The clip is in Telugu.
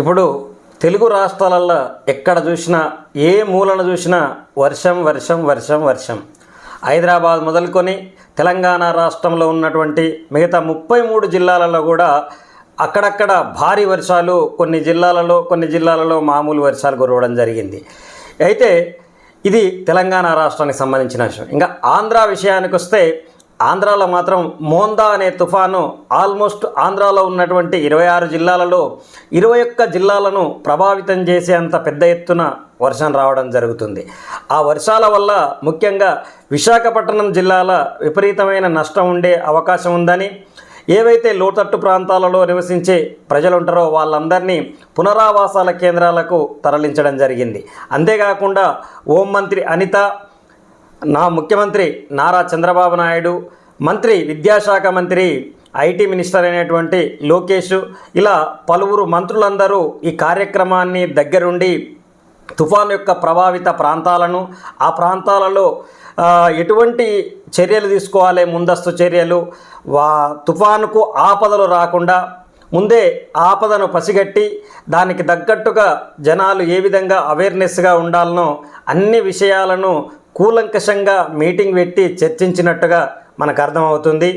ఇప్పుడు తెలుగు రాష్ట్రాలలో ఎక్కడ చూసినా ఏ మూలన చూసినా వర్షం వర్షం వర్షం వర్షం. హైదరాబాద్ మొదలుకొని తెలంగాణ రాష్ట్రంలో ఉన్నటువంటి మిగతా ముప్పై మూడు జిల్లాలలో కూడా అక్కడక్కడ భారీ వర్షాలు కొన్ని జిల్లాలలో కొన్ని జిల్లాలలో మామూలు వర్షాలు కురవడం జరిగింది. అయితే ఇది తెలంగాణ రాష్ట్రానికి సంబంధించిన విషయం. ఇంకా ఆంధ్ర విషయానికి వస్తే ఆంధ్రాలో మాత్రం మోందా అనే తుఫాను ఆల్మోస్ట్ ఆంధ్రాలో ఉన్నటువంటి ఇరవై ఆరు జిల్లాలలో ఇరవై ఒక్క జిల్లాలను ప్రభావితం చేసేంత పెద్ద ఎత్తున వర్షం రావడం జరుగుతుంది. ఆ వర్షాల వల్ల ముఖ్యంగా విశాఖపట్నం జిల్లాల విపరీతమైన నష్టం ఉండే అవకాశం ఉందని ఏవైతే లోతట్టు ప్రాంతాలలో నివసించే ప్రజలు ఉంటారో వాళ్ళందరినీ పునరావాసాల కేంద్రాలకు తరలించడం జరిగింది. అంతేకాకుండా హోం మంత్రి అనిత నా ముఖ్యమంత్రి నారా చంద్రబాబు నాయుడు మంత్రి విద్యాశాఖ మంత్రి ఐటీ మినిస్టర్ అయినటువంటి లోకేష్ ఇలా పలువురు మంత్రులందరూ ఈ కార్యక్రమాన్ని దగ్గరుండి తుఫాను యొక్క ప్రభావిత ప్రాంతాలను ఆ ప్రాంతాలలో ఎటువంటి చర్యలు తీసుకోవాలి ముందస్తు చర్యలు వా తుఫానుకు ఆపదలు రాకుండా ముందే ఆపదను పసిగట్టి దానికి తగ్గట్టుగా జనాలు ఏ విధంగా అవేర్నెస్గా ఉండాలనో అన్ని విషయాలను కూలంకషంగా మీటింగ్ పెట్టి చర్చించినట్టుగా మనకు అర్థమవుతుంది.